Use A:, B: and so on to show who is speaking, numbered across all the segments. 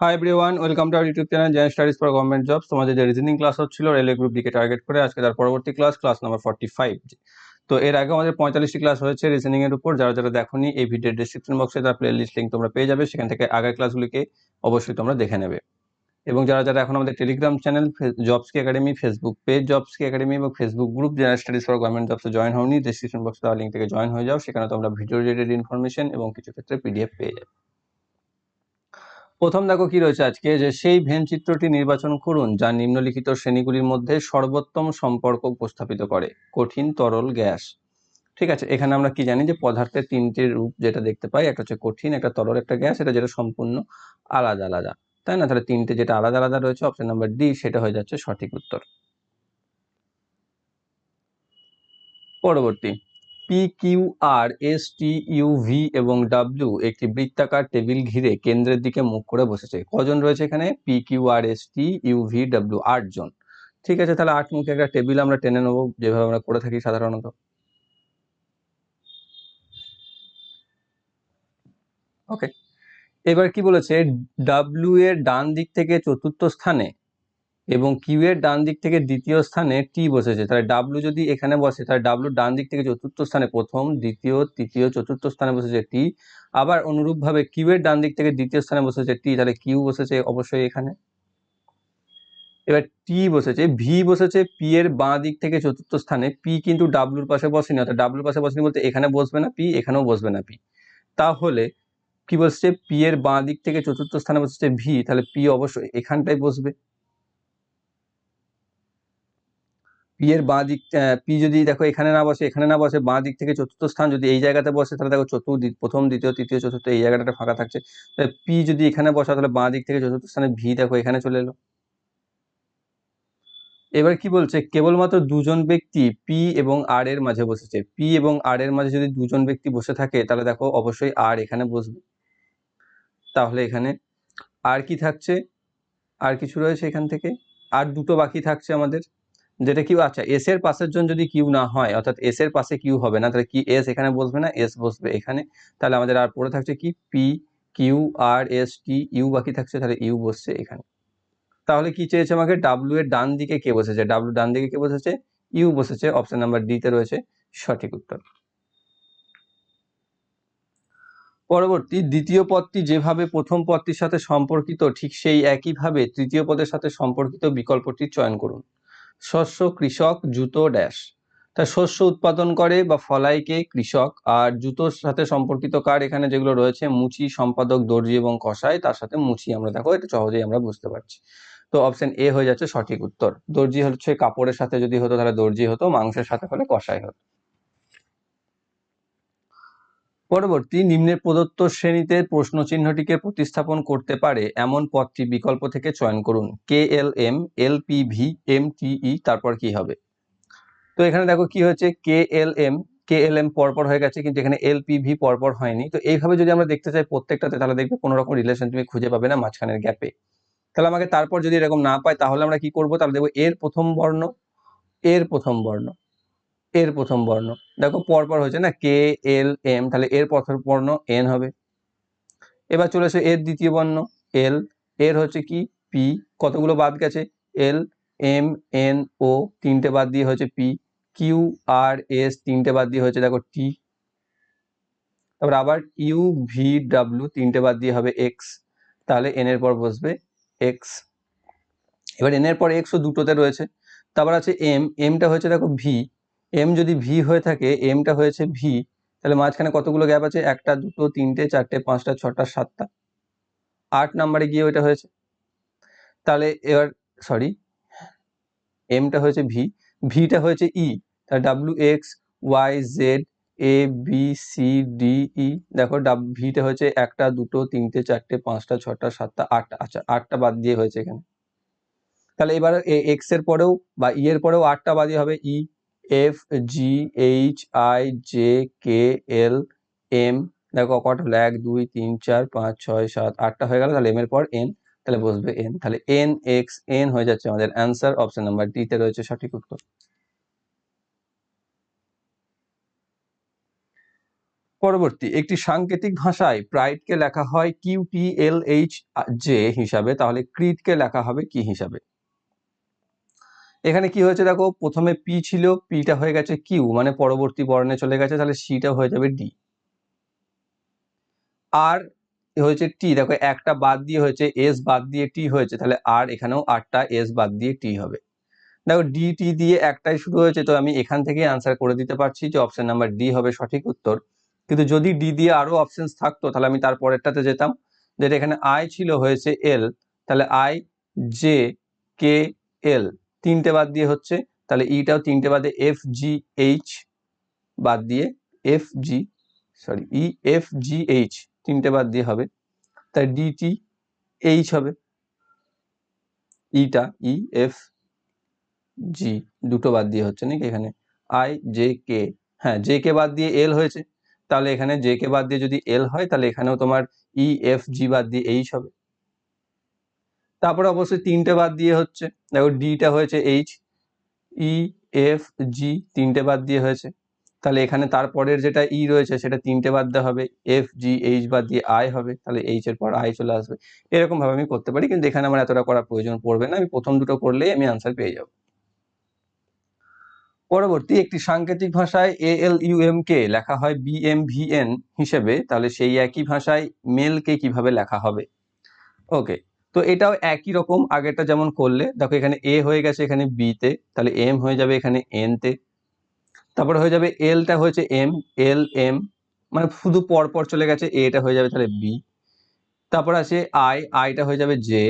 A: Hi everyone welcome to YouTube channel gen studies for government jobs তোমাদের যে reasoning class হচ্ছিল railway group ডিকে target করে আজকে তার পরবর্তী class class number forty five তো এর আগে আমাদের পঁয়তাল্লিশটি ক্লাস হয়েছে রিজনিং এর উপর। যারা যারা দেখোনি, এই ভিডিওর ডিসক্রিপশন বক্সে তার প্লে লিস্ট লিঙ্ক তোমরা পেয়ে যাবে। সেখান থেকে আগের ক্লাসগুলিকে অবশ্যই তোমরা দেখে নেবে। এবং যারা যারা এখন আমাদের টেলিগ্রাম চ্যানেল জবস কি একাডেমি ফেসবুক পেজ জবস কি একাডেমি এবং Facebook group general studies for government জবসে join হওনি ডিসক্রিপশন বক্সে তার লিঙ্ক থেকে জয়েন হয়ে যাও। সেখানে তোমরা ভিডিও রিলেটেড ইনফরমেশন এবং কিছু ক্ষেত্রে পিডিএফ পেয়ে যাবে। প্রথম দেখো কি রয়েছে আজকে, যে সেই ভেন চিত্রটি নির্বাচন করুন যা নিম্নলিখিত শ্রেণীগুলির মধ্যে সর্বোত্তম সম্পর্ক উপস্থাপিত করে, কঠিন তরল গ্যাস। ঠিক আছে, এখানে আমরা কি জানি যে পদার্থের তিনটি রূপ যেটা দেখতে পাই, একটা হচ্ছে কঠিন, একটা তরল, একটা গ্যাস, এটা যেটা সম্পূর্ণ আলাদা আলাদা। তাই না? তাহলে তিনটে যেটা আলাদা আলাদা রয়েছে অপশন নাম্বার ডি সেটা হয়ে যাচ্ছে সঠিক উত্তর। পরবর্তী পি কিউ এস টি এবং ডাব্লিউ একটি বৃত্তাকার টেবিল ঘিরে কেন্দ্রের দিকে মুখ করে বসেছে। কজন রয়েছে এখানে? P Q R S T U V W আট জন ঠিক আছে, তাহলে আট মুখে একটা টেবিল আমরা টেনে নেব, যেভাবে আমরা করে থাকি সাধারণত। ওকে এবার কি বলেছে? ডাব্লিউ এর ডান দিক থেকে চতুর্থ স্থানে এবং কিউ এর ডান দিক থেকে দ্বিতীয় স্থানে টি বসেছে। তাহলে ডাব্লু যদি এখানে বসে, তাহলে ডাব্লু ডান দিক থেকে চতুর্থ স্থানে প্রথম, দ্বিতীয়, তৃতীয়, চতুর্থ স্থানে বসেছে টি। আবার অনুরূপভাবে কিউ এর ডান দিক থেকে দ্বিতীয় স্থানে বসেছে টি, তাহলে কিউ বসেছে অবশ্যই এখানে। এবার টি বসেছে ভি বসেছে পি এর বাঁ দিক থেকে চতুর্থ স্থানে। পি কিন্তু ডাব্লুর পাশে বসেনি, অর্থাৎ ডাব্লুর পাশে বসেনি বলতে এখানে বসবে না পি এখানেও বসবে না পি তাহলে কি বসছে? পি এর বাঁ দিক থেকে চতুর্থ স্থানে বসেছে ভি তাহলে পি অবশ্যই এখানটায় বসবে। পি এর বাঁ দিক পি যদি দেখো এখানে না বসে, এখানে না বসে, বাঁ দিক থেকে চতুর্থ স্থান যদি এই জায়গাতে বসে, তাহলে দেখো চতুর্থ প্রথম, দ্বিতীয়, তৃতীয়, চতুর্থ, এই জায়গাটা ফাঁকা থাকছে। তাহলে পি যদি এখানে বসা, তাহলে বাঁ দিক থেকে চতুর্থ স্থানে ভি দেখো, এখানে চলে এলো। এবার কি বলছে? কেবলমাত্র দুজন ব্যক্তি পি এবং আর এর মাঝে বসেছে। পি এবং আর এর মাঝে যদি দুজন ব্যক্তি বসে থাকে, তাহলে দেখো অবশ্যই আর এখানে বসবে। তাহলে এখানে আর কি থাকছে? আর কিছু রয়েছে এখান থেকে? আর দুটো বাকি থাকছে আমাদের। যেটা কিউ আচ্ছা এস এর পাশের জন যদি কিউ না হয়, অর্থাৎ এস এর পাশে কিউ হবে না, তাহলে কি এস এখানে বসবে না? এস বসবে এখানে। তাহলে আমাদের আর পড়ে থাকছে কি? P Q R S T U বাকি থাকছে, তাহলে ইউ বসছে এখানে। তাহলে কি চেয়েছে আমাকে? ডাব্লিউ এর ডান দিকে কে বসেছে? ডাব্লিউ ডান দিকে কে বসেছে? ইউ বসেছে। অপশন নাম্বার ডি তে রয়েছে সঠিক উত্তর। পরবর্তী, দ্বিতীয় পদটি যেভাবে প্রথম পদটির সাথে সম্পর্কিত, ঠিক সেই একইভাবে তৃতীয় পদের সাথে সম্পর্কিত বিকল্পটি চয়ন করুন। শস্য, কৃষক, জুতো, ড্যাশ। তা শস্য উৎপাদন করে বা ফলাইকে কৃষক। আর জুতোর সাথে সম্পর্কিত কার এখানে যেগুলো রয়েছে, মুচি, সম্পাদক, দর্জি এবং কষাই তার সাথে মুচি আমরা দেখো, এটা সহজেই আমরা বুঝতে পারছি। তো অপশন এ হয়ে যাচ্ছে সঠিক উত্তর। দর্জি হচ্ছে কাপড়ের সাথে যদি হতো তাহলে দর্জি হতো, মাংসের সাথে হলে কষাই হতো। পরবর্তী নিম্নের প্রদত্ত শ্রেণীতে প্রশ্ন চিহ্নটিকে প্রতিস্থাপন করতে পারে এমন পদটি বিকল্প থেকে চয়ন করুন। K L M L P V M T তারপর কি হবে? তো এখানে দেখো কি হয়েছে? কে L M K L M পরপর হয়ে গেছে, কিন্তু এখানে এল পি ভি পরপর হয়নি। তো এইভাবে যদি আমরা দেখতে চাই প্রত্যেকটাতে, তাহলে দেখবে কোনো রকম রিলেশন তুমি খুঁজে পাবে না মাঝখানের গ্যাপে তাহলে আমাকে তারপর যদি এরকম না পাই তাহলে আমরা কি করব? তাহলে দেখব এর প্রথম বর্ণ, এর প্রথম বর্ণ। এর প্রথম বর্ণ। দেখো, পরপর হয়েছে না? কে, এল, এম, তাহলে এর প্রথম বর্ণ এন হবে। এবার চলে এসে এর দ্বিতীয় বর্ণ, এল। এর হচ্ছে কি? পি। কতগুলো বাদ গেছে? এল, এম, এন, ও তিনটে বাদ দিয়ে হয়েছে পি। কিউ, আর, এস তিনটে বাদ দিয়ে হয়েছে, দেখো, টি। তারপর আবার ইউ, ভি, ডাব্লিউ তিনটে বাদ দিয়ে হবে এক্স। তাহলে এন এর পর বসবে এক্স। এবার এন এর পর এক্সও দুটোতে রয়েছে। তারপর আছে এম। এমটা হয়েছে, দেখো, ভি। এম যদি ভি হয়ে থাকে এমটা হয়েছে ভি তাহলে মাঝখানে কতগুলো গ্যাপ আছে? একটা, দুটো, তিনটে, চারটে, পাঁচটা, ছটা, সাতটা। আট নাম্বারে গিয়ে ওইটা হয়েছে। তাহলে এবার সরি এমটা হয়েছে ভি ভিটা হয়েছে ই তাহলে W X Y Z A B C D E দেখো ভিটা হয়েছে একটা, দুটো, তিনটে, চারটে, পাঁচটা, ছটা, সাতটা আটটা আচ্ছা আটটা বাদ দিয়ে হয়েছে এখানে। তাহলে এবার এক্সের পরেও বা ই এর পরেও আটটা বাদই হবে E F G H I J K L M দেখো কটা হলো এক, দুই, তিন, চার, পাঁচ, ছয়, সাত, আটটা হয়ে গেল, তাহলে এম এর পর এন তাহলে বসবে এন তাহলে এন এক্স এন হয়ে যাচ্ছে আমাদের অ্যান্সার অপশন নাম্বার ডি তে রয়েছে সঠিক উত্তর। পরবর্তী, একটি সাংকেতিক ভাষায় প্রাইডকে লেখা হয় Q T L H J হিসাবে, তাহলে ক্রিটকে লেখা হবে কি হিসাবে? এখানে কি হয়েছে দেখো? প্রথমে পি ছিল পিটা হয়ে গেছে কিউ মানে পরবর্তী বর্ণে চলে গেছে, তাহলে সিটা হয়ে যাবে ডি আর হয়েছে টি দেখো একটা বাদ দিয়ে হয়েছে এস বাদ দিয়ে টি হয়েছে, তাহলে আর এখানেও আটটা এস বাদ দিয়ে টি হবে। দেখো ডি টি দিয়ে একটাই শুরু হয়েছে, তো আমি এখান থেকে আনসার করে দিতে পারছি যে অপশন নাম্বার ডি হবে সঠিক উত্তর। কিন্তু যদি ডি দিয়ে আরও অপশনস থাকতো, তাহলে আমি তার পরেরটাতে যেতাম, যেটা এখানে আই ছিল হয়েছে এল তাহলে আই জে কে এল তিনটে বাদ দিয়ে হচ্ছে, তাহলে ইটাও তিনটে বাদে এফ জি এইচ বাদ দিয়ে F G sorry E F G H তিনটে বাদ দিয়ে হবে, তাই ডিটি এইচ হবে। ইটা, ই এফ জি দুটো বাদ দিয়ে হচ্ছে নাকি এখানে? আই জে কে হ্যাঁ জে কে বাদ দিয়ে এল হয়েছে, তাহলে এখানে জে কে বাদ দিয়ে যদি এল হয়, তাহলে এখানেও তোমার ই এফ জি বাদ দিয়ে এইচ হবে। তারপরে অবশ্যই তিনটে বাদ দিয়ে হচ্ছে, দেখো ডিটা হয়েছে এইচ ই এফ জি তিনটে বাদ দিয়ে হয়েছে। তাহলে এখানে তারপরের যেটা ই রয়েছে সেটা তিনটে বাদ দেওয়া হবে এফ জি এইচ বাদ দিয়ে আই হবে, তাহলে এইচ এর পর আই চলে আসবে। এরকম ভাবে আমি করতে পারি, কিন্তু এখানে আমার এতটা করার প্রয়োজন পড়বে না, আমি প্রথম দুটো করলেই আমি আনসার পেয়ে যাব। পরবর্তী একটি সাংকেতিক ভাষায় এ এল ইউ এম কে লেখা হয় বি এম ভি এন হিসেবে, তাহলে সেই একই ভাষায় মেলকে কীভাবে লেখা হবে? ওকে তো এটাও একই রকম, আগেরটা যেমন করলে, দেখো এখানে এ হয়ে গেছে এখানে বি তে, তাহলে এম হয়ে যাবে এখানে এন তে। তারপরে হয়ে যাবে এলটা হয়েছে এম এল এম মানে শুধু পর পর চলে গেছে এটা হয়ে যাবে তাহলে বি তারপর আছে আই আইটা হয়ে যাবে জে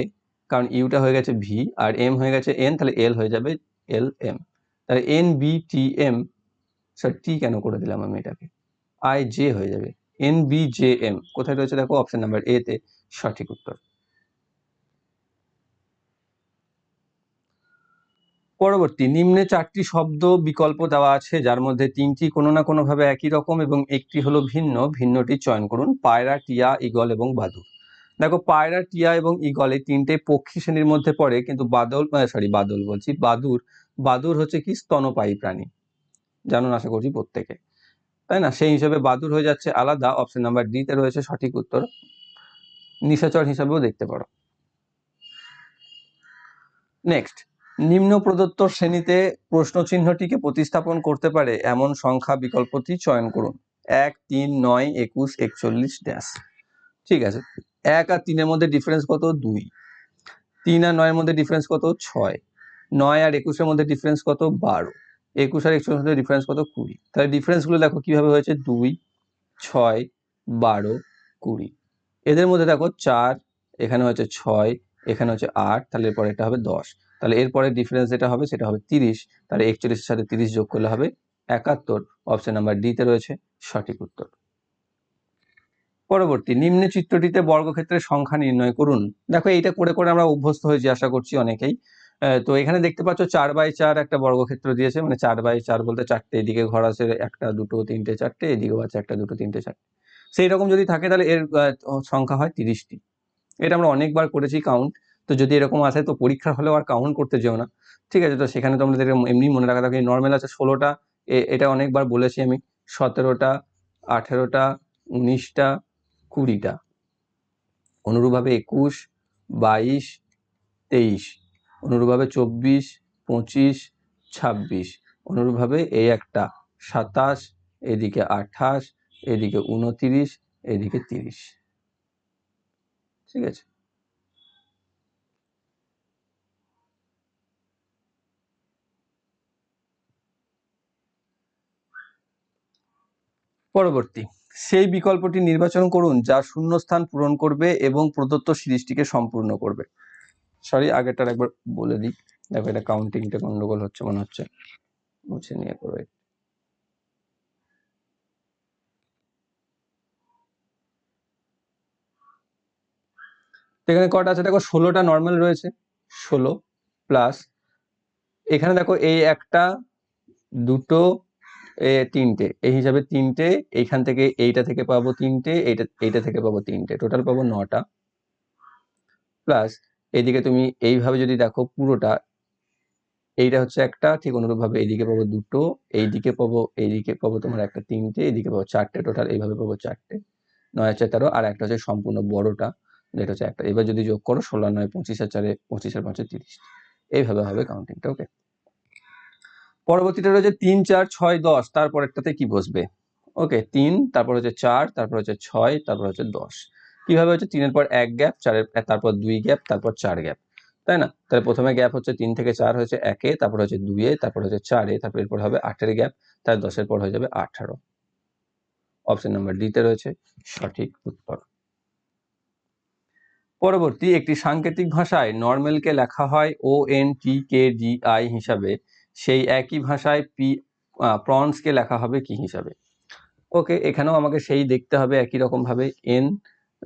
A: কারণ ইউটা হয়ে গেছে ভি আর এম হয়ে গেছে এন তাহলে এল হয়ে যাবে এল এম তাহলে N B T M sir T কেন করে দিলাম আমি এটাকে? আই জে হয়ে যাবে। এন বি জে এম কোথায় রয়েছে দেখো অপশন নাম্বার এ তে সঠিক উত্তর। পরবর্তী নিম্নে চারটি শব্দ বিকল্প দেওয়া আছে, যার মধ্যে তিনটি কোনো না কোনো ভাবে একই রকম এবং একটি হলো ভিন্ন। ভিন্নটি চয়ন করুন। পায়রা, টিয়া ইগল এবং বাদুর দেখো, পায়রা, টিয়া এবং ইগল এই তিনটে পক্ষী শ্রেণির মধ্যে পড়ে, কিন্তু বাদল সরি বাদল বলছি বাদুর বাদুর হচ্ছে কি? স্তনপায়ী প্রাণী। জানুন আশা করছি প্রত্যেকে। তাই না? সেই হিসাবে বাদুর হয়ে যাচ্ছে আলাদা। অপশন নাম্বার ডি তে রয়েছে সঠিক উত্তর। নিশাচর হিসাবেও দেখতে পারো। নেক্সট নিম্ন প্রদত্ত শ্রেণীতে প্রশ্ন চিহ্নটিকে প্রতিস্থাপন করতে পারে এমন সংখ্যা বিকল্পটি চয়ন করুন। এক, তিন, নয়, একুশ, একচল্লিশ, ড্যাশ। ঠিক আছে। এক আর তিনের মধ্যে ডিফারেন্স কত? দুই। তিন আর নয়ের মধ্যে ডিফারেন্স কত? ছয়। নয় আর একুশের মধ্যে ডিফারেন্স কত? বারো। একুশ আর একশোর মধ্যে ডিফারেন্স কত? কুড়ি। তাহলে ডিফারেন্সগুলো দেখো কীভাবে হয়েছে? দুই, ছয়, বারো, কুড়ি। এদের মধ্যে দেখো চার, এখানে হচ্ছে ছয়, এখানে হচ্ছে আট, তাহলে এরপরে এটা হবে দশ। তাহলে এরপরে ডিফারেন্স যেটা হবে, সেটা হবে তিরিশ। তাহলে একচল্লিশের সাথে তিরিশ যোগ করলে হবে একাত্তর। অপশন নাম্বার ডিতে রয়েছে সঠিক উত্তর। পরবর্তী, নিম্ন চিত্রটিতে বর্গক্ষেত্রের সংখ্যা নির্ণয় করুন। দেখো এইটা করে করে আমরা অভ্যস্ত হয়েছি, আশা করছি অনেকেই। তো এখানে দেখতে পাচ্ছ চার বাই চার একটা বর্গক্ষেত্র দিয়েছে মানে চার বাই চার বলতে চারটে, এদিকে ঘর আছে একটা, দুটো, তিনটে, চারটে, এদিকেও আছে একটা, দুটো, তিনটে, চারটে। সেই রকম যদি থাকে তাহলে এর সংখ্যা হয় তিরিশটি। এটা আমরা অনেকবার করেছি কাউন্ট তো যদি এরকম আসে, তো পরীক্ষার হলেও আর কাউন্ট করতে যেও না। ঠিক আছে, তো সেখানে তোমাদের এমনি মনে রাখা থাকে নর্মাল আছে ষোলোটা এটা অনেকবার বলেছি আমি, সতেরোটা, আঠেরোটা, উনিশটা, কুড়িটা। অনুরূপভাবে একুশ, বাইশ, তেইশ। অনুরূপভাবে চব্বিশ, পঁচিশ, ছাব্বিশ। অনুরূপভাবে এই একটা, সাতাশ, এদিকে আঠাশ, এদিকে উনতিরিশ, এদিকে তিরিশ। ঠিক আছে? পরবর্তী। সেই বিকল্পটি নির্বাচন করুন যা শূন্যস্থান পূরণ করবে এবং প্রদত্ত সিরিজটিকে সম্পূর্ণ করবে। সরি আগেরটার একবার বলে দিই। দেখো এটা কাউন্টিংটা গন্ডগোল হচ্ছে, মনে হচ্ছে। মুছে নিয়ে করবে এখানে কটা আছে? দেখো ষোলোটা নর্মাল রয়েছে। ষোলো প্লাস এখানে দেখো এই একটা, দুটো তিনটে। এই হিসাবে তিনটে, এইখান থেকে এইটা থেকে পাবো তিনটে, এইটা এইটা থেকে পাবো তিনটে। টোটাল পাবো নটা। প্লাস এইদিকে তুমি এইভাবে যদি দেখো পুরোটা, এইটা হচ্ছে একটা, ঠিক অনুরূপভাবে এইদিকে পাবো দুটো, এইদিকে পাবো এইদিকে পাবো তোমার একটা তিনটে, এইদিকে পাবো চারটে। টোটাল এইভাবে পাবো চারটে। নয় হচ্ছে তেরো আর একটা হচ্ছে সম্পূর্ণ বড়টা, যেটা হচ্ছে একটা। এবার যদি যোগ করো, ষোলো, নয়, পঁচিশ আর চারে পঁচিশ আর পাঁচে তিরিশ। এইভাবে হবে কাউন্টিংটা ওকে পরবর্তীটা রয়েছে তিন, চার, ছয়, দশ তারপরেরটাতে কি বসবে? ওকে তিন, তারপর হচ্ছে চার, তারপর হচ্ছে ছয়, তারপর হচ্ছে দশ। কীভাবে হচ্ছে? তিনের পর এক গ্যাপ, চারের তারপর দুই গ্যাপ, তারপর চার গ্যাপ। তাই না? তাহলে প্রথমে গ্যাপ হচ্ছে তিন থেকে চার হয়েছে একে, তারপর হচ্ছে দুইয়ে, তারপর হচ্ছে চারে, তারপর এরপর হবে আটের গ্যাপ তার দশের পর হয়ে যাবে আঠারো। অপশন নাম্বার ডিতে রয়েছে সঠিক উত্তর। পরবর্তী একটি সাংকেতিক ভাষায় নর্মেলকে লেখা হয় O N T K D I হিসাবে। সেই একই ভাষায় পি প্রনসকে লেখা হবে কি হিসাবে? ওকে, এখানেও আমাকে সেই দেখতে হবে একই রকম ভাবে এন।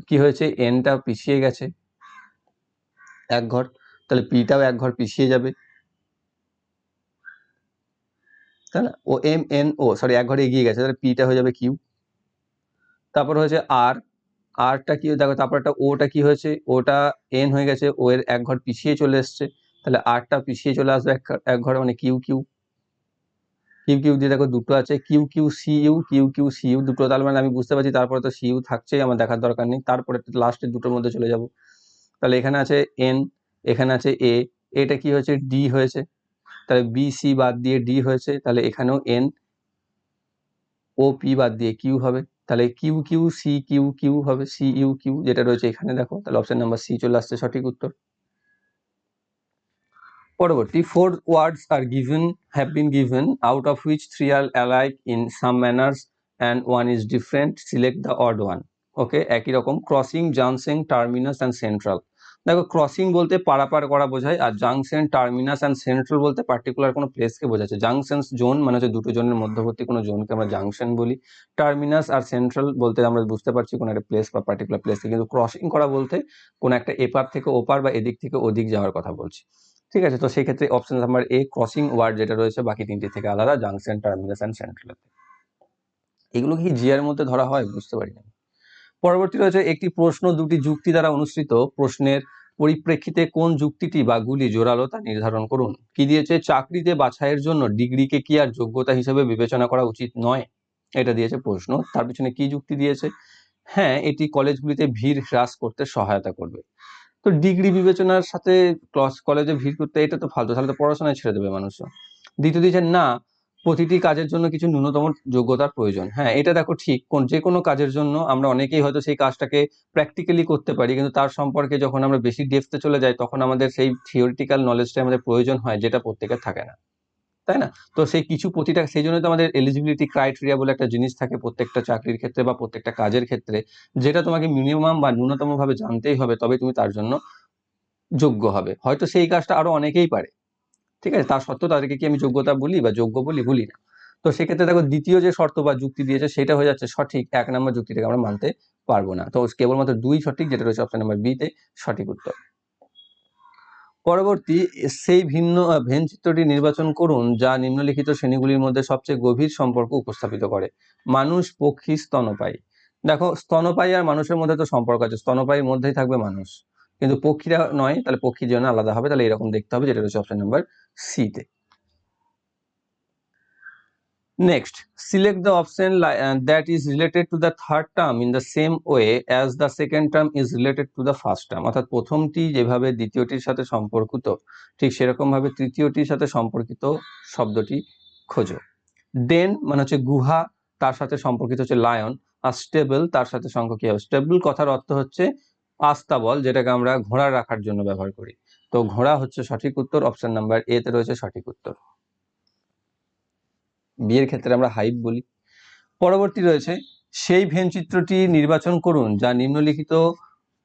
A: কি হয়েছে? এনটা পিছিয়ে গেছে। এক ঘর। তাহলে পিটাও এক ঘর পিছিয়ে যাবে। তাই না O, M, N, O sorry এক ঘরে এগিয়ে গেছে। তাহলে পিটা হয়ে যাবে কিউ। তারপর হয়েছে আর। আরটা কি দেখো, তারপর একটা ওটা কি হয়েছে? ওটা এন হয়ে গেছে। ও এর এক ঘর পিছিয়ে চলে এসছে। তাহলে আরটা পিছিয়ে চলে আসবে এক ঘরে মানে কিউ কিউ কিউ কিউ দিয়ে দেখো দুটো আছে Q Q C U Q Q C U দুটো, তার মানে আমি বুঝতে পারছি তারপরে তো সি ইউ থাকছেই, আমার দেখার দরকার নেই। তারপরে লাস্টের দুটোর মধ্যে চলে যাব। তাহলে এখানে আছে এন এখানে আছে এ এটা কি হয়েছে? ডি হয়েছে। তাহলে বি সি বাদ দিয়ে ডি হয়েছে। তাহলে এখানেও এন ও পি বাদ দিয়ে কিউ হবে। তাহলে Q Q C Q Q হবে সি ইউ কিউ যেটা রয়েছে এখানে দেখো। তাহলে অপশন নাম্বার সি চলে আসছে সঠিক উত্তর। পরবর্তী four words are given have been given out of which three are alike in some manners and one is different select the odd one okay একই রকম crossing junction terminus and central দেখো crossing বলতে পারাপার করা বোঝায়, আর junction terminus and central বলতে particular কোনো প্লেসকে বোঝাচ্ছে। জাংশন জোন মানে হচ্ছে দুটো জোনের মধ্যবর্তী কোনো জোনকে আমরা জাংশন বলি। টার্মিনাস আর সেন্ট্রাল বলতে আমরা বুঝতে পারছি কোনো একটা প্লেস বা পার্টিকুলার প্লেসকে কিন্তু ক্রসিং করা বলতে কোনো একটা এপার থেকে ওপার বা এদিক থেকে ওদিক যাওয়ার কথা বলছি। ঠিক আছে, তো সেই ক্ষেত্রে option number A crossing word যেটা রয়েছে, বাকি তিনটি থেকে আলাদা জাংশন টার্মিনাস অ্যান্ড সেন্ট্রাল এগুলো কি জিয়ার মধ্যে ধরা হয়? বুঝতে পারি না। পরবর্তী রয়েছে একটি প্রশ্ন, দুটি যুক্তি দ্বারা অনুসৃত। প্রশ্নের পরিপ্রেক্ষিতে কোন যুক্তিটি বা গুলি জোরালো তা নির্ধারণ করুন। কি দিয়েছে? চাকরিতে বাছাইয়ের জন্য ডিগ্রিকে কি আর যোগ্যতা হিসেবে বিবেচনা করা উচিত নয়? এটা দিয়েছে প্রশ্ন। তার পিছনে কি যুক্তি দিয়েছে? হ্যাঁ এটি কলেজগুলিতে ভিড় হ্রাস করতে সহায়তা করবে। তো ডিগ্রি বিবেচনার সাথে কলেজে ভিড় করতে এটা তো ফালতু। তাহলে তো পড়াশোনায় ছেড়ে দেবে মানুষ দ্বিতীয় দিচ্ছে না, প্রতিটি কাজের জন্য কিছু ন্যূনতম যোগ্যতার প্রয়োজন। হ্যাঁ এটা দেখো ঠিক, কোন, যে কোনো কাজের জন্য আমরা অনেকেই হয়তো সেই কাজটাকে প্র্যাকটিক্যালি করতে পারি, কিন্তু তার সম্পর্কে যখন আমরা বেশি ডেপথে চলে যাই, তখন আমাদের সেই থিওরিটিক্যাল নলেজটা আমাদের প্রয়োজন হয়, যেটা প্রত্যেকের থাকে না। তাই না? তো সেই কিছু প্রতিটা, সেই জন্য তো আমাদের এলিজিবিলিটি ক্রাইটেরিয়া বলে একটা জিনিস থাকে প্রত্যেকটা চাকরির ক্ষেত্রে বা প্রত্যেকটা কাজের ক্ষেত্রে, যেটা তোমাকে মিনিমাম বা ন্যূনতম ভাবে জানতেই হবে তবে তুমি তার জন্য যোগ্য হবে। হয়তো সেই কাজটা আরও অনেকেই পারে। ঠিক আছে? তার সত্ত্বেও তাদেরকে কি আমি যোগ্যতা বলি বা যোগ্য বলি? বলি না। তো সেক্ষেত্রে দেখো দ্বিতীয় যে শর্ত বা যুক্তি দিয়েছে সেটা হয়ে যাচ্ছে সঠিক। এক নম্বর যুক্তিটাকে আমরা মানতে পারব না। তো কেবলমাত্র দুই সঠিক, যেটা রয়েছে অপশন নাম্বার বিতে সঠিক উত্তর। পরবর্তী সেই ভিন্ন ভেন চিত্রটি নির্বাচন করুন যা নিম্নলিখিত শ্রেণীগুলির মধ্যে সবচেয়ে গভীর সম্পর্ক উপস্থাপিত করে। মানুষ, পক্ষী, স্তনপায়ী। দেখো, স্তনপায়ী আর মানুষের মধ্যে তো সম্পর্ক আছে। স্তনপায়ীর মধ্যেই থাকবে মানুষ। কিন্তু পক্ষীরা নয়, তাহলে পক্ষীর জন্য আলাদা হবে, তাহলে এরকম দেখতে হবে, যেটা রয়েছে অপশন নাম্বার সিতে Next, select the option uh, that is related to the third term in the same way as the second term is related to the first term. অর্থাৎ প্রথমটি যেভাবে দ্বিতীয়টির সাথে সম্পর্কিত ঠিক সেরকম ভাবে তৃতীয়টির সাথে সম্পর্কিত শব্দটি খোঁজো। ডেন মানে হচ্ছে গুহা তার সাথে সম্পর্কিত হচ্ছে লায়ন আর স্টেবল তার সাথে সংখ্য কি হবে স্টেবল কথার অর্থ হচ্ছে আস্তাবল যেটাকে আমরা ঘোড়া রাখার জন্য ব্যবহার করি। তো ঘোড়া হচ্ছে সঠিক উত্তর অপশন নাম্বার এ তে রয়েছে সঠিক উত্তর। বিয়ের ক্ষেত্রে আমরা হাইপ বলি। পরবর্তী রয়েছে, সেই ভেন চিত্রটি নির্বাচন করুন যা নিম্নলিখিত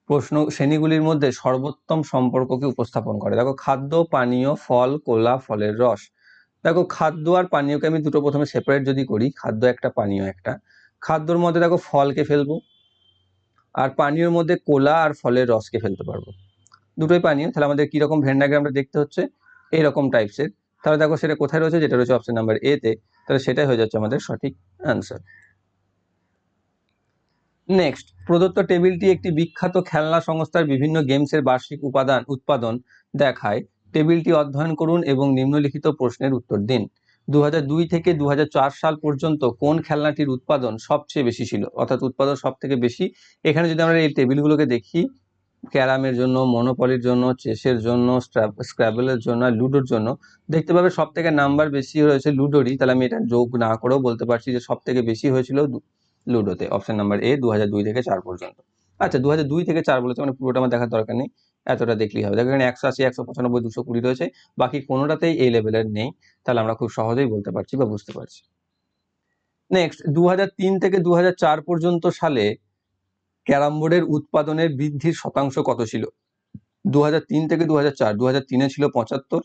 A: প্রশ্ন শ্রেণীগুলির মধ্যে সর্বোত্তম সম্পর্ককে উপস্থাপন করে। দেখো, খাদ্য, পানীয়, ফল, কোলা, ফলের রস। দেখো, খাদ্য আর পানীয়কে আমি দুটো প্রথমে সেপারেট যদি করি, খাদ্য একটা, পানীয় একটা। খাদ্যর মধ্যে দেখো, ফলকে ফেলব আর পানীয়র মধ্যে কোলা আর ফলের রসকে ফেলতে পারব। দুটোই পানীয়, তাহলে আমাদের কীরকম ভেন ডায়াগ্রামটা দেখতে হচ্ছে? এইরকম টাইপসের তাহলে দেখো, সেটা কোথায় রয়েছে? যেটা রয়েছে অপশন নাম্বার এ তে। তাহলে সেটাই হয়ে যাচ্ছে আমাদের সঠিক অ্যান্সার নেক্সট প্রদত্ত টেবিলটি একটি বিখ্যাত খেলনা সংস্থার বিভিন্ন গেমসের বার্ষিক উপাদান, উৎপাদন দেখায়। টেবিলটি অধ্যয়ন করুন এবং নিম্নলিখিত প্রশ্নের উত্তর দিন। দু হাজার দুই থেকে দু হাজার চার সাল পর্যন্ত কোন খেলনাটির উৎপাদন সবচেয়ে বেশি ছিল? অর্থাৎ উৎপাদন সব থেকে বেশি। এখানে যদি আমরা এই টেবিলগুলোকে দেখি ক্যারামের জন্য, মনোপলির জন্য, চেসের জন্য স্ক্র্যাবলের জন্য লুডোর জন্য। দেখতে পাবে সব থেকে নাম্বার বেশি হয়েছে লুডোরই। তাহলে আমি এটা যোগ না করেও বলতে পারছি যে সব থেকে বেশি হয়েছিল লুডোতে অপশন নাম্বার এ দু হাজার দুই থেকে চার পর্যন্ত। আচ্ছা দু দুই থেকে চার বলেছে মানে পুরোটা আমার দেখার দরকার নেই, এতটা দেখলেই হবে। দেখো এখানে একশো আশি, একশো পঁচানব্বই, দুশো কুড়ি রয়েছে, বাকি কোনোটাতেই এই লেভেলের নেই। তাহলে আমরা খুব সহজেই বলতে পারছি বা বুঝতে পারছি। নেক্সট দু হাজার তিন থেকে দু হাজার চার পর্যন্ত সালে ক্যারাম বোর্ডের উৎপাদনের বৃদ্ধির শতাংশ কত ছিল? দু হাজার তিন থেকে দু হাজার চার। দু তিনে ছিল পঁচাত্তর।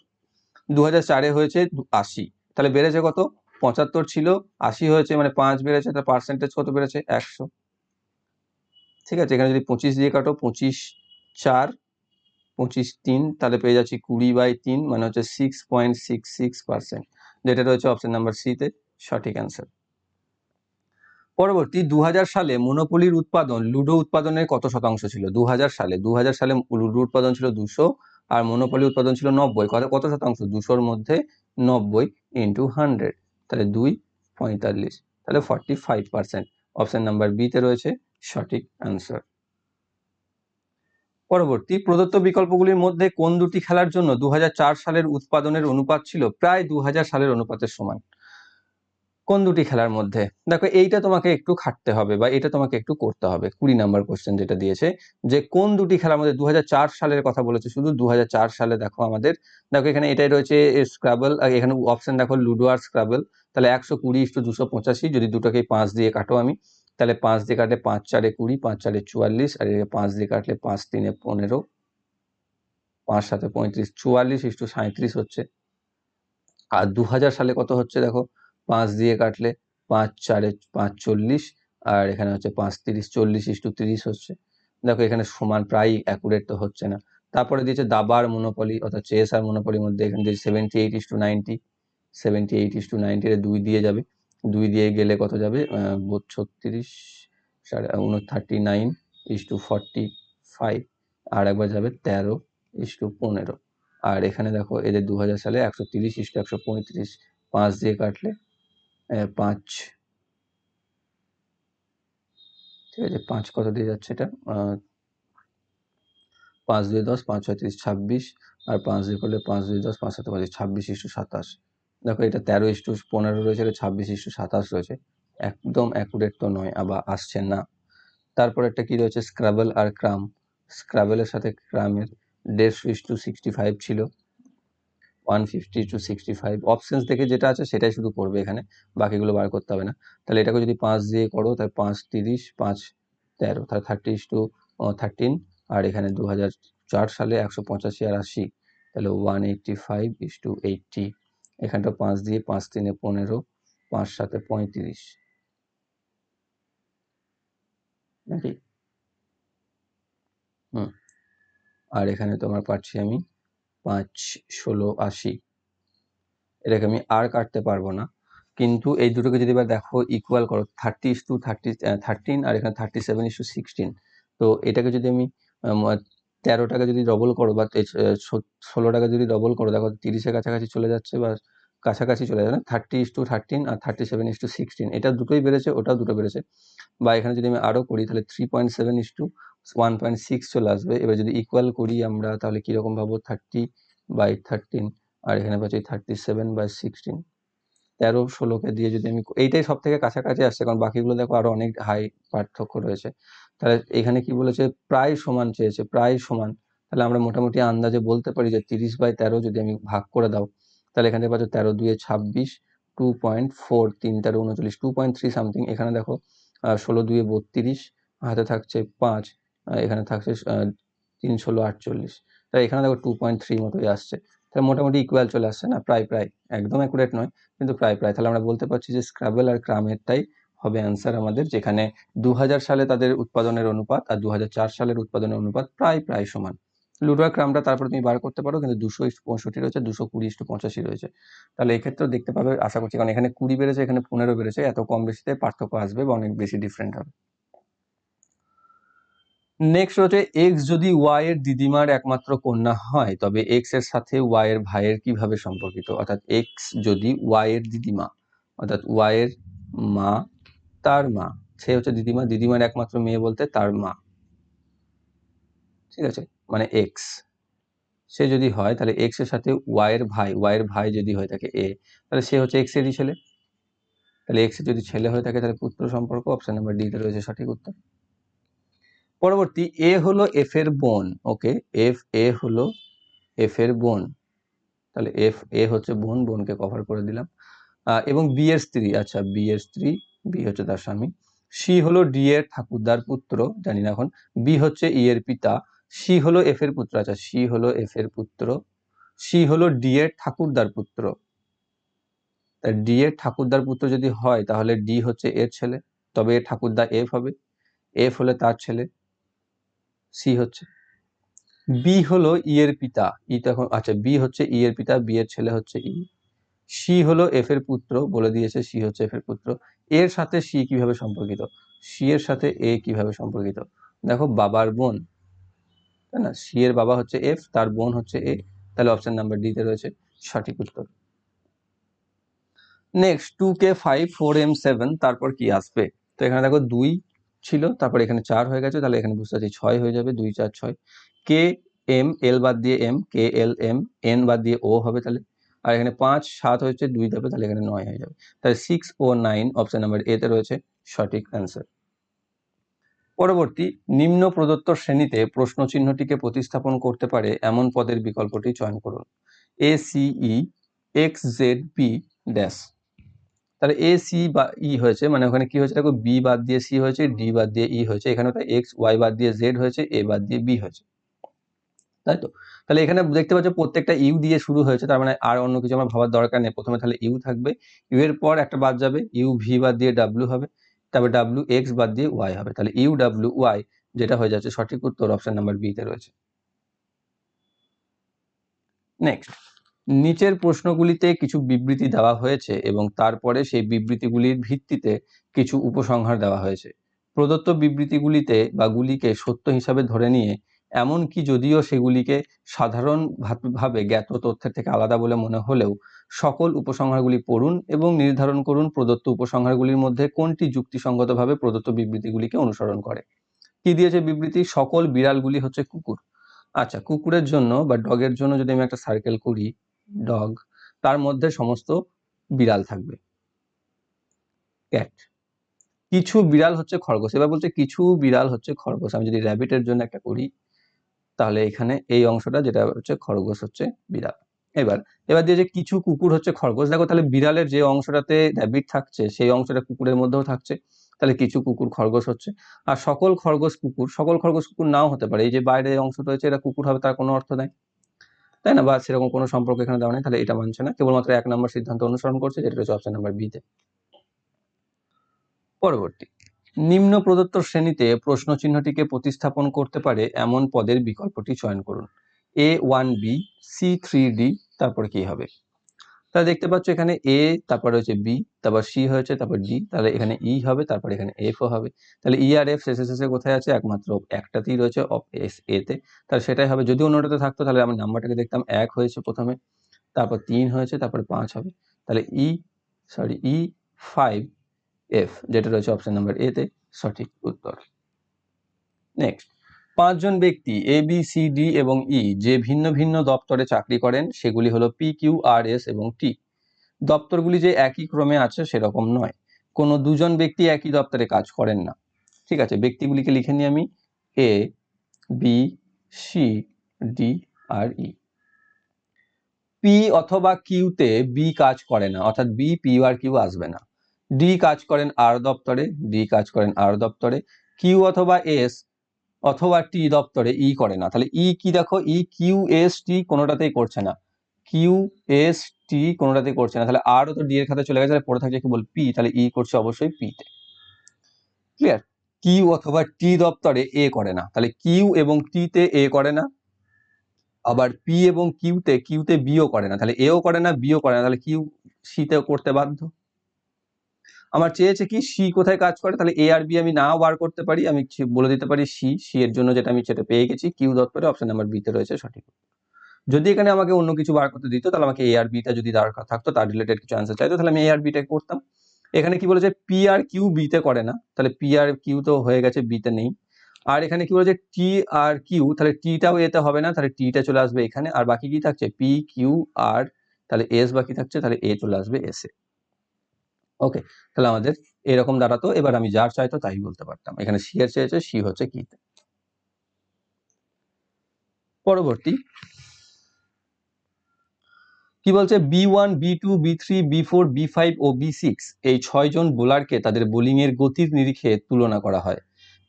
A: দু চারে হয়েছে আশি। তাহলে বেড়েছে কত? পঁচাত্তর ছিল আশি হয়েছে মানে পাঁচ বেড়েছে, তার পার্সেন্টেজ কত বেড়েছে? একশো। ঠিক আছে, এখানে যদি পঁচিশ দিয়ে কাটো, পঁচিশ চার, পঁচিশ তিন, তাহলে পেয়ে যাচ্ছি কুড়ি বাই তিন মানে হচ্ছে six point six six percent যেটা রয়েছে অপশান নাম্বার সিতে সঠিক অ্যান্সার পরবর্তী দু হাজার সালে মনোপলির উৎপাদন লুডো উৎপাদনের কত শতাংশ ছিল? দু হাজার সালে দু হাজার সালে লুডো উৎপাদন ছিল দুশো আর মনোপলি উৎপাদন ছিল নব্বই। কত কত শতাংশ? দুশোর মধ্যে নব্বই ইন্টু হান্ড্রেড তাহলে দুই পঁয়তাল্লিশ। তাহলে forty five percent option number বিতে রয়েছে সঠিক অ্যান্সার পরবর্তী প্রদত্ত বিকল্পগুলির মধ্যে কোন দুটি খেলার জন্য দু হাজার চার সালের উৎপাদনের অনুপাত ছিল? প্রায় দু হাজার সালের অনুপাতের সমান। কোন দুটি খেলার মধ্যে? দেখো, এইটা তোমাকে একটু খাটতে হবে বা এটা তোমাকে একটু করতে হবে। কুড়ি নাম্বার কোশ্চেন যেটা দিয়েছে যে কোন দুটি খেলার মধ্যে দু হাজার চার সালের কথা বলেছে শুধু দু হাজার চার সালে দেখো আমাদের। দেখো, এখানে এটাই রয়েছে স্ক্রাবল এখানে অপশন দেখো লুডো আর স্ক্রাবল তাহলে একশো কুড়ি ইস্টু দুশো পঁচাশি, যদি দুটোকে পাঁচ দিয়ে কাটো আমি, তাহলে পাঁচ দিয়ে কাটলে পাঁচ চারে কুড়ি, পাঁচ চারে চুয়াল্লিশ, আর পাঁচ দিয়ে কাটলে পাঁচ তিনে পনেরো, পাঁচ সাথে পঁয়ত্রিশ, চুয়াল্লিশ ইস্টু সাঁত্রিশ হচ্ছে। আর দু সালে কত হচ্ছে দেখো? পাঁচ দিয়ে কাটলে পাঁচ চারে পাঁচ চল্লিশ, আর এখানে হচ্ছে পাঁচ তিরিশ, চল্লিশ ইস্টু তিরিশ হচ্ছে। দেখো এখানে সমান প্রায় অ্যাকুরেট তো হচ্ছে না। তারপরে দিয়েছে দাবার মনোপলি অর্থাৎ চেস আর মনোপলির মধ্যে এখানে দিয়েছে seventy eight is to ninety seventy eight is to to ninety দুই দিয়ে যাবে। দুই দিয়ে গেলে কত যাবে? ছত্রিশ সাড়ে উন thirty nine is to forty five আর একবার যাবে তেরো ইস টু পনেরো। আর এখানে দেখো এদের দু হাজার সালে একশো তিরিশ ইস টু একশো পঁয়ত্রিশ, পাঁচ দিয়ে কাটলে পাঁচ। ঠিক আছে, পাঁচ কত দিয়ে যাচ্ছে এটা? পাঁচ দুই দশ, পাঁচ ছয়ত্রিশ ছাব্বিশ। আর পাঁচ দুই করলে পাঁচ দুই দশ, পাঁচ সাথে পাঁচ ছাব্বিশ ইস্টু সাতাশ। দেখো, এটা তেরো ইস্টু পনেরো রয়েছে, এটা ছাব্বিশ ইস্টু সাতাশ রয়েছে। একদম অ্যাকুরেট তো নয়, আবার আসছে না। তারপর একটা কি রয়েছে? স্ক্রাবেল আর ক্রাম স্ক্রাবেলের সাথে ক্রামের দেড়শো ইস্টু সিক্সটি ফাইভ ছিল। One fifty to sixty five options দেখে যেটা আছে সেটাই শুধু করবে এখানে, বাকিগুলো বার করতে হবে না। তাহলে এটাকে যদি পাঁচ দিয়ে করো, তাহলে পাঁচ তিরিশ, পাঁচ তেরো, তাহলে থার্টি টু থার্টিন আর এখানে দু হাজার চার সালে একশো পঁচাশি আর আশি, তাহলে one eighty five is to eighty এখানটা পাঁচ দিয়ে পাঁচ তিনে পনেরো, পাঁচ সাথে পঁয়ত্রিশ। নাকি? হুম, আর এখানে তোমার পাচ্ছি আমি পাঁচ, ষোলো, আশি। এটাকে আমি আর কাটতে পারব না। কিন্তু এই দুটোকে যদি এবার দেখো ইকুয়াল করো thirty is to thirty thirteen আর এখানে thirty seven is to sixteen তো এটাকে যদি আমি তেরো টাকা যদি ডবল করো বা ষোলো টাকা যদি ডবল করো, দেখো তিরিশের কাছাকাছি চলে যাচ্ছে বা কাছাকাছি চলে যাবে thirty is to thirteen R thirty seven is to sixteen এটা দুটোই বেড়েছে, ওটাও দুটো বেড়েছে। বা এখানে যদি আমি আরও করি, তাহলে three point seven is to one point six চলে আসবে। এবার যদি ইকুয়াল করি আমরা, তাহলে কীরকম ভাবো? থার্টি বাই থার্টিন আর এখানে পাচ্ছি থার্টি সেভেন বাই সিক্সটিন তেরো ষোলোকে দিয়ে যদি আমি, এইটাই সব থেকে কাছাকাছি আসছে, কারণ বাকিগুলো দেখো আরও অনেক হাই পার্থক্য রয়েছে। তাহলে এখানে কি বলেছে? প্রায় সমান চেয়েছে, প্রায় সমান। তাহলে আমরা মোটামুটি আন্দাজে বলতে পারি যে তিরিশ বাই তেরো যদি আমি ভাগ করে দাও, তাহলে এখানে পাচ্ছ তেরো দুয়ে ছাব্বিশ টু পয়েন্ট ফোর তিন তেরো উনচল্লিশ টু পয়েন্ট থ্রি সামথিং এখানে দেখো ষোলো দুয়ে বত্রিশ, হাতে থাকছে পাঁচ। এখানে থাকছে তিন ষোলো আটচল্লিশ। তাই এখানে দেখো টু পয়েন্ট থ্রি মতোই আসছে। তাহলে মোটামুটি ইকুয়াল চলে আসছে না? প্রায় প্রায়, একদম অ্যাকুরেট নয়, কিন্তু প্রায় প্রায়। তাহলে আমরা বলতে পারছি যে স্ক্রাবেল আর ক্রামেরটাই হবে অ্যান্সার আমাদের, যেখানে দু হাজার সালে তাদের উৎপাদনের অনুপাত আর দু হাজার চার সালের উৎপাদনের অনুপাত প্রায় প্রায় সমান। লুডো আর ক্রামটা তারপরে তুমি বার করতে পারো, কিন্তু দুশো ইস্টু পঁয়ষট্টি রয়েছে, দুশো কুড়ি ইস্টু পঁচাশি রয়েছে। তাহলে এক্ষেত্রেও দেখতে পাবে, আশা করছি, কারণ এখানে কুড়ি বেড়েছে, এখানে পনেরো বেড়েছে, এত কম বেশিতে পার্থক্য আসবে বা অনেক বেশি ডিফারেন্ট হবে। নেক্সট হচ্ছে এক্স যদি ওয়াই এর দিদিমার একমাত্র কন্যা হয়, তবে এক্সের সাথে ওয়াই এর ভাইয়ের কীভাবে সম্পর্কিত? অর্থাৎ এক্স যদি ওয়াই এর দিদিমা, অর্থাৎ ওয়াই এর মা, তার মা। সে হচ্ছে দিদিমা, দিদিমার একমাত্র মেয়ে বলতে তার মা। ঠিক আছে? মানে এক্স সে যদি হয়, তাহলে এক্সের সাথে ওয়াই এর ভাই ওয়াই এর ভাই যদি হয়ে থাকে এ তাহলে সে হচ্ছে এক্স এরই ছেলে। তাহলে এক্সের যদি ছেলে হয়ে থাকে, তাহলে পুত্র সম্পর্ক অপশন নাম্বার ডি তে রয়েছে সঠিক উত্তর। পরবর্তী এ হলো এফ এর বোন ওকে এফ এ হলো এফ এর বোন। তাহলে এফ এ হচ্ছে বোন, বোনকে কভার করে দিলাম। এবং বি এর স্ত্রী আচ্ছা বি এর স্ত্রী বি হচ্ছে তার স্বামী। সি হলো ডি এর ঠাকুরদার পুত্র, জানি না এখন। বি হচ্ছে ই এর পিতা। সি হলো এফ এর পুত্র আচ্ছা সি হলো এফ এর পুত্র। সি হলো ডি এর ঠাকুরদার পুত্র। তা ডি এর ঠাকুরদার পুত্র যদি হয়, তাহলে ডি হচ্ছে এর ছেলে। তবে এর ঠাকুরদা এফ হবে। এফ হলে তার ছেলে। সি হচ্ছে। বি হলো ই এর পিতা। ই তখন আচ্ছা বি হচ্ছে ই এর পিতা বি এর ছেলে হচ্ছে ই সি হলো এফ এর পুত্র, বলে দিয়েছে সি হচ্ছে এফ এর পুত্র। এর সাথে সি কীভাবে সম্পর্কিত? সি এর সাথে এ কীভাবে সম্পর্কিত? দেখো, বাবার বোন, তাই না? সি এর বাবা হচ্ছে এফ তার বোন হচ্ছে এ তাহলে অপশন নাম্বার ডি তে রয়েছে সঠিক উত্তর। Next two K five four M seven তারপর কি আসবে? তো এখানে দেখো, দুই ছিল, তারপর এখানে চার হয়ে গেছে, তাহলে এখানে বুঝতে পারছি ছয় হয়ে যাবে, দুই, চার, ছয়। কে এম, এল বাদ দিয়ে M, K L M, N বাদ দিয়ে ও হবে তাহলে। আর এখানে পাঁচ, সাত হচ্ছে দুই যাবে তাহলে এখানে নয় হয়ে যাবে। তাহলে six O nine option number এতে রয়েছে সঠিক অ্যান্সার পরবর্তী, নিম্ন প্রদত্ত শ্রেণীতে প্রশ্ন চিহ্নটিকে প্রতিস্থাপন করতে পারে এমন পদের বিকল্পটি চয়ন করুন। এ সিই এক্স জেড পি ড্যাশ তাহলে এ সি বা ই হয়েছে মানে ওখানে কি হয়েছে? দেখো বি বাদ দিয়ে সি হয়েছে ডি বাদ দিয়ে ই হয়েছে এখানে তাই এক্স ওয়াই বাদ দিয়ে জেড হয়েছে এ বাদ দিয়ে বি হয়েছে। তাই তো? তাহলে এখানে দেখতে পাচ্ছ প্রত্যেকটা ইউ দিয়ে শুরু হয়েছে, তার মানে আর অন্য কিছু আমার ভাবার দরকার নেই। প্রথমে তাহলে ইউ থাকবে ইউ এর পর একটা বাদ যাবে ইউ ভি বাদ দিয়ে ডাব্লিউ হবে, তারপর ডাব্লিউ এক্স বাদ দিয়ে ওয়াই হবে। তাহলে ইউ ডাব্লিউ ওয়াই যেটা হয়ে যাচ্ছে, সঠিক উত্তর অপশন নাম্বার বি তে রয়েছে। নেক্সট নিচের প্রশ্নগুলিতে কিছু বিবৃতি দেওয়া হয়েছে এবং তারপরে সেই বিবৃতিগুলির ভিত্তিতে কিছু উপসংহার দেওয়া হয়েছে। প্রদত্ত বিবৃতিগুলিতে বা গুলিকে সত্য হিসাবে ধরে নিয়ে এমনকি যদিও সেগুলিকে সাধারণ ভাব- ভাবে জ্ঞাত তথ্যের থেকে আলাদা বলে মনে হলেও, সকল উপসংহারগুলি পড়ুন এবং নির্ধারণ করুন প্রদত্ত উপসংহারগুলির মধ্যে কোনটি যুক্তিসঙ্গতভাবে প্রদত্ত বিবৃতিগুলিকে অনুসরণ করে। কি দিয়েছে বিবৃতি? সকল বিড়ালগুলি হচ্ছে কুকুর। আচ্ছা কুকুরের জন্য বা ডগের জন্য যদি আমি একটা সার্কেল করি ডগ তার মধ্যে সমস্ত বিড়াল থাকবে। ক্যাট কিছু বিড়াল হচ্ছে খরগোশ। এবার বলছে কিছু বিড়াল হচ্ছে খরগোশ। আমি যদি র্যাবিটের জন্য একটা করি, তাহলে এখানে এই অংশটা যেটা হচ্ছে খরগোশ হচ্ছে বিড়াল। এবার এবার দিয়ে যে কিছু কুকুর হচ্ছে খরগোশ, দেখো তাহলে বিড়ালের যে অংশটাতে র্যাবিট থাকছে, সেই অংশটা কুকুরের মধ্যেও থাকছে, তাহলে কিছু কুকুর খরগোশ হচ্ছে। আর সকল খরগোশ কুকুর, সকল খরগোশ কুকুর নাও হতে পারে। এই যে বাইরে অংশটা হচ্ছে এটা কুকুর হবে, তার কোনো অর্থ নেই। তাই না? বা সেরকম কোনো সম্পর্ক এখানে দেওয়া নেই, তাহলে এটা মানছে না। কেবলমাত্র এক নম্বর সিদ্ধান্ত অনুসরণ করছে, যেটা হচ্ছে অপশন নাম্বার বিতে পরবর্তী। নিম্ন প্রদত্ত শ্রেণীতে প্রশ্ন চিহ্নটিকে প্রতিস্থাপন করতে পারে এমন পদের বিকল্পটি চয়ন করুন। A one B C three D তারপর কি হবে? তাহলে দেখতে পাচ্ছ এখানে এ তারপর হচ্ছে বি তারপর সি হয়েছে, তারপর ডি তাহলে এখানে ই হবে, তারপর এখানে এফ হবে। তাহলে ই আর এফ শেষে শেষে কোথায় আছে? একমাত্র একটাতেই রয়েছে এস এতে তাহলে সেটাই হবে। যদি অন্যটাতে থাকতো, তাহলে আমি নাম্বারটাকে দেখতাম এক হয়েছে প্রথমে, তারপর তিন হয়েছে, তারপর পাঁচ হবে। তাহলে E sorry E five F যেটা রয়েছে অপশন নাম্বার এ তে, সঠিক উত্তর। নেক্সট পাঁচজন ব্যক্তি এ বি সি ডি এবং ই যে ভিন্ন ভিন্ন দপ্তরে চাকরি করেন, সেগুলি হলো পি কিউ আর এস এবং টি দপ্তরগুলি যে একই ক্রমে আছে, সেরকম নয়। কোনো দুজন ব্যক্তি একই দপ্তরে কাজ করেন না। ঠিক আছে, ব্যক্তিগুলিকে লিখে নিই আমি। এ বি সি ডি আর ই পি অথবা কিউতে বি কাজ করে না, অর্থাৎ বি পি আর কিউ আসবে না। ডি কাজ করেন আর দপ্তরে ডি কাজ করেন আর দপ্তরে। কিউ অথবা এস অথবা টি দপ্তরে ই করে না। তাহলে ই কি দেখো? ই কিউ এস টি কোনোটাতেই করছে না। কিউ এস টি কোনোটাতেই করছে না। তাহলে আরও তো ডি এর খাতে চলে গেছে। তাহলে পড়ে থাকছে কি বল পি তাহলে ই করছে অবশ্যই পি তে। ক্লিয়ার কিউ অথবা টি দপ্তরে এ করে না। তাহলে কিউ এবং টি তে এ করে না। আবার পি এবং কিউতে কিউতে বিও করে না। তাহলে এও করে না বিও করে না। তাহলে কিউ সিতেও করতে বাধ্য। আমার চেয়েছে কি সি কোথায় কাজ করে, তাহলে এ আর বি আমি নাও বার করতে পারি, আমি বলে দিতে পারি সি সি এর জন্য যেটা আমি সেটা পেয়ে গেছি, কিউ দত্তরে অপশন নাম্বার বিতে রয়েছে সঠিক। যদি এখানে আমাকে অন্য কিছু বার করতে দিত, তাহলে আমাকে এ আর বিটা যদি দরকার থাকতো, তার রিলেটেড কিছু অ্যান্সার চাইতো, তাহলে আমি এ আর বিটা করতাম। এখানে কি বলেছে? পি আর কিউ বিতে করে না, তাহলে পি আর কিউ তো হয়ে গেছে বিতে নেই। আর এখানে কি বলেছে? টি আর কিউ তাহলে টিটাও এতে হবে না, তাহলে টিটা চলে আসবে এখানে, আর বাকি কি থাকছে? পি কিউ আর তাহলে এস বাকি থাকছে, তাহলে এ চলে আসবে এস ওকে তাহলে আমাদের এরকম দাঁড়াতো, এবার আমি যার চাইতো তাই বলতে পারতাম। এখানে সি এর চেয়েছে, সি হচ্ছে কিতে পরবর্তী। কি বলছে? B one, B two, B three, B four, B five ও বি সিক্স এই ছয়জন বোলারকে তাদের বোলিং এর গতির নিরিখে তুলনা করা হয়।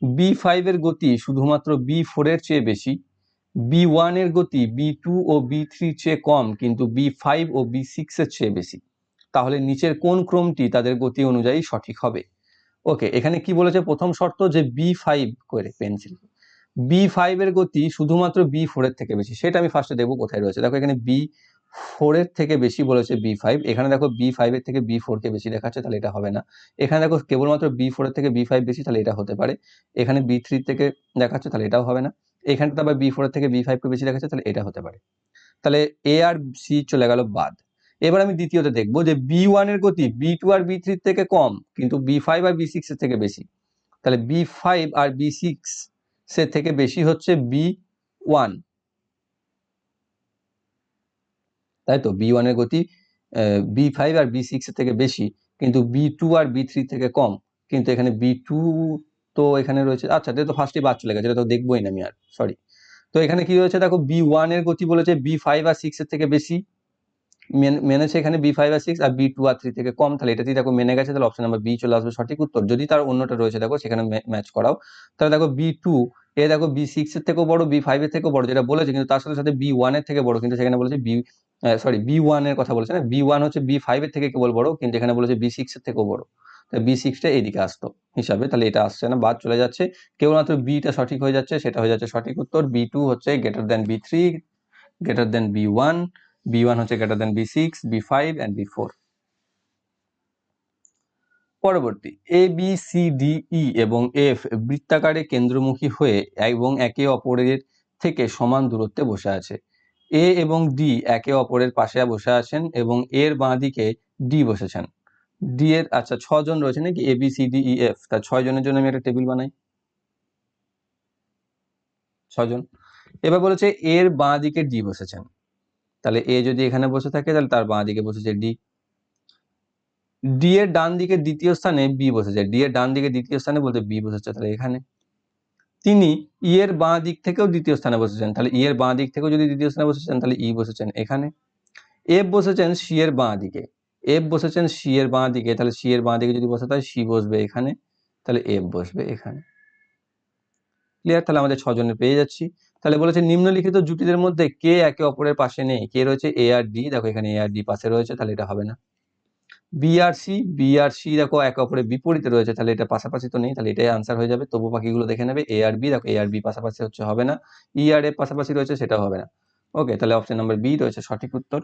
A: বি ফাইভ এর গতি শুধুমাত্র বি ফোর এর চেয়ে বেশি। বি ওয়ানের গতি বি টু ও বি থ্রির চেয়ে কম, কিন্তু বি ফাইভ ও বি সিক্স এর চেয়ে বেশি। তাহলে নিচের কোন ক্রমটি তাদের গতি অনুযায়ী সঠিক হবে? ওকে, এখানে কি বলেছে? প্রথম শর্ত যে বি ফাইভ করে পেন্সিল বি ফাইভ এর গতি শুধুমাত্র বি ফোর এর থেকে বেশি। সেটা আমি ফার্স্টে দেখব কোথায় রয়েছে। দেখো এখানে বি ফোর এর থেকে বেশি বলেছে বি ফাইভ এখানে দেখো বি ফাইভ এর থেকে বি ফোর কে বেশি দেখাচ্ছে, তাহলে এটা হবে না। এখানে দেখো কেবলমাত্র বি ফোর এর থেকে বি ফাইভ বেশি, তাহলে এটা হতে পারে। এখানে বি থ্রি থেকে দেখাচ্ছে, তাহলে এটাও হবে না। এখানটা আবার বি ফোর এর থেকে বি ফাইভ কে বেশি দেখাচ্ছে, তাহলে এটা হতে পারে। তাহলে এ আর সি চলে গেল বাদ। এবার আমি দ্বিতীয়তে দেখব যে বি ওয়ানের গতি বি টু আর বি থ্রির থেকে কম, কিন্তু বি ফাইভ আর বি সিক্স এর থেকে বেশি। তাহলে বি ফাইভ আর বি সিক্স এর থেকে বেশি হচ্ছে বি ওয়ান তাই তো? বি ওয়ানের গতি বি ফাইভ আর বি সিক্স এর থেকে বেশি, কিন্তু বি টু আর বি থ্রি থেকে কম, কিন্তু এখানে বি টু তো এখানে রয়েছে। আচ্ছা এটা তো ফার্স্টে বাদ চলে গেছে, এটা তো দেখবোই না আমি আর সরি তো এখানে কি রয়েছে? দেখো বি ওয়ানের গতি বলেছে বি ফাইভ আর সিক্স এর থেকে বেশি মেন- মেনেছে এখানে বি ফাইভ আর সিক্স আর বি টু আর থ্রি থেকে কম, তাহলে এটা এটাতেই দেখো মেনে গেছে, তাহলে অপশন নাম্বার বি চলে আসবে সঠিক উত্তর। যদি তার অন্যটা রয়েছে, দেখো সেখানে ম্যাচ করাও। তাহলে দেখো বি টু এ দেখো বি সিক্স এর থেকেও বড় বি ফাইভ এর থেকেও বড়, যেটা বলেছে কিন্তু তার সাথে সাথে বি ওয়ানের থেকে বড়, কিন্তু সেখানে বলেছে বি সরি বি ওয়ানের কথা বলেছে না? বি ওয়ান হচ্ছে বি ফাইভ এর থেকে কেবল বড়, কিন্তু এখানে বলেছে বি সিক্স এর থেকেও বড়। বি সিক্সটা এইদিকে আসতো হিসাবে, তাহলে এটা আসছে না, বাদ চলে যাচ্ছে। কেবলমাত্র বিটা সঠিক হয়ে যাচ্ছে, সেটা হয়ে যাচ্ছে সঠিক উত্তর। বি টু হচ্ছে greater than B three greater than B one B one হচ্ছে greater than B six B five four পরবর্তী A B C D E এবং এফ বৃত্তাকারে কেন্দ্রমুখী হয়ে এবং একে অপরের থেকে সমান দূরত্বে বসে আছে। এ এবং ডি একে অপরের পাশে বসে আছেন এবং এর বাঁ দিকে ডি বসেছেন। ডি এর আচ্ছা ছজন রয়েছে নাকি? A B C D E F তা ছয় জনের জন্য আমি একটা টেবিল বানাই। ছজন। এবার বলেছে এর বাঁ দিকে ডি বসেছেন। তাহলে এ যদি এখানে বসে থাকে, তাহলে তার বাঁ দিকে বসেছে ডি ডি এর ডান দিকে দ্বিতীয় স্থানে বি বসেছে ডি এর ডান দিকে দ্বিতীয় স্থানে বলতে বি বসেছে তাহলে এখানে। তিনি ই এর বাঁ দিক থেকেও দ্বিতীয় স্থানে বসেছেন। তাহলে ই এর বাঁ দিক থেকেও যদি দ্বিতীয় স্থানে বসেছেন, তাহলে ই বসেছেন এখানে। এফ বসেছেন সি এর বাঁ দিকে। এফ বসেছেন সি এর বাঁ দিকে। তাহলে সি এর বাঁ দিকে যদি বসে থাকে সি বসবে এখানে। তাহলে এফ বসবে এখানে। ক্লিয়ার তাহলে আমাদের ছজনের পেয়ে যাচ্ছি। তাহলে বলেছে নিম্নলিখিত জুটিদের মধ্যে কে একে অপরের পাশে নেই? কে রয়েছে? এ আর ডি দেখো, এখানে এ আর ডি পাশে রয়েছে, তাহলে এটা হবে না। বি আর সি বি আর সি দেখো, একে অপরের বিপরীতে রয়েছে, তাহলে এটা পাশাপাশি তো নেই, তাহলে এটাই আনসার হয়ে যাবে। তবু পাখিগুলো দেখে নেবে এ আর বি দেখো এ আর বি পাশাপাশি হচ্ছে হবে না। ই আর এফ পাশাপাশি রয়েছে, সেটাও হবে না। ওকে তাহলে অপশন নাম্বার বি রয়েছে সঠিক উত্তর।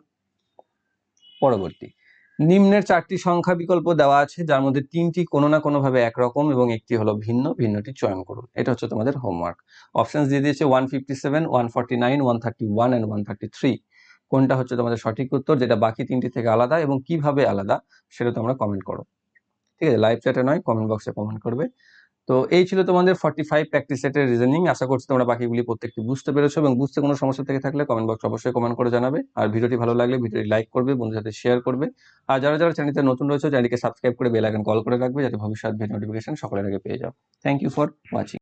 A: পরবর্তী। নিম্নের চারটি সংখ্যা বিকল্প দেওয়া আছে, যার মধ্যে তিনটি কোনো না কোনো ভাবে একরকম এবং একটি হলো ভিন্ন, ভিন্নটি চয়ন করুন। এটা হচ্ছে তোমাদের হোমওয়ার্ক অপশন দিয়ে দিয়েছে one fifty seven one forty nine one thirty one and one thirty three কোনটা হচ্ছে তোমাদের সঠিক উত্তর, যেটা বাকি তিনটি থেকে আলাদা এবং কীভাবে আলাদা, সেটা তোমরা কমেন্ট করো। ঠিক আছে লাইভ চ্যাটে নয় কমেন্ট বক্সে কমেন্ট করবে। তো এই ছিল তোমাদের ফর্টি ফাইভ প্র্যাকটিস সেটের রিজনিং আশা করছি তোমরা বাকিগুলি প্রত্যেকটি বুঝতে পেরেছ এবং বুঝতে কোনো সমস্যা থেকে থাকলে কমেন্ট বক্স অবশ্যই কমেন্ট করে জানাবে। আর ভিডিওটি ভালো লাগলে ভিডিওটি লাইক করবে, বন্ধুদের সাথে শেয়ার করবে। আর যারা যারা চ্যানেলতে নতুন রয়েছে চ্যানেলকে সাবস্ক্রাইব করে বেল আইকন কল করে রাখবে যাতে ভবিষ্যৎ ভিডিও নোটিফিকেশন সকলের আগে পেয়ে যাও। Thank you for watching